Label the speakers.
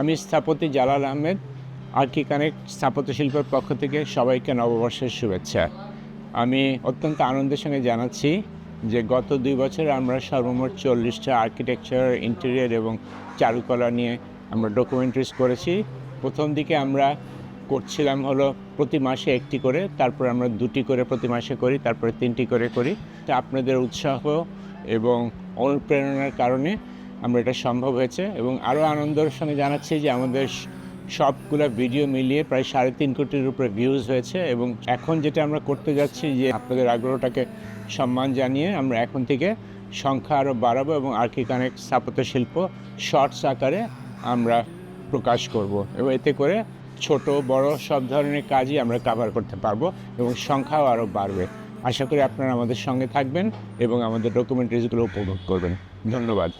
Speaker 1: আমি স্থপতি জালাল আহমেদ, আর্কি কানেক্ট স্থাপত্য শিল্পের পক্ষ থেকে সবাইকে নববর্ষের শুভেচ্ছা। আমি অত্যন্ত আনন্দের সঙ্গে জানাচ্ছি যে গত দুই বছর আমরা সর্বমোট চল্লিশটা আর্কিটেকচার ইন্টেরিয়ার এবং চারুকলা নিয়ে আমরা ডকুমেন্টারিজ করেছি। প্রথম দিকে আমরা করছিলাম হলো প্রতি মাসে একটি করে, তারপর আমরা দুটি করে প্রতি মাসে করি, তারপরে তিনটি করে করি। তা আপনাদের উৎসাহ এবং অনুপ্রেরণার কারণে আমরা এটা সম্ভব হয়েছে এবং আরও আনন্দের সঙ্গে জানাচ্ছি যে আমাদের সবগুলো ভিডিও মিলিয়ে প্রায় সাড়ে তিন কোটির উপরে ভিউজ হয়েছে এবং এখন যেটা আমরা করতে যাচ্ছি যে আপনাদের আগ্রহটাকে সম্মান জানিয়ে আমরা এখন থেকে সংখ্যা আরও বাড়াবো এবং আর্কি কানেক্ট স্থাপত্য শিল্প শর্টস আকারে আমরা প্রকাশ করব এবং এতে করে ছোট, বড় সব ধরনের কাজই আমরা কাভার করতে পারব এবং সংখ্যাও আরও বাড়বে। আশা করি আপনারা আমাদের সঙ্গে থাকবেন এবং আমাদের ডকুমেন্টারিজগুলো উপভোগ করবেন। ধন্যবাদ।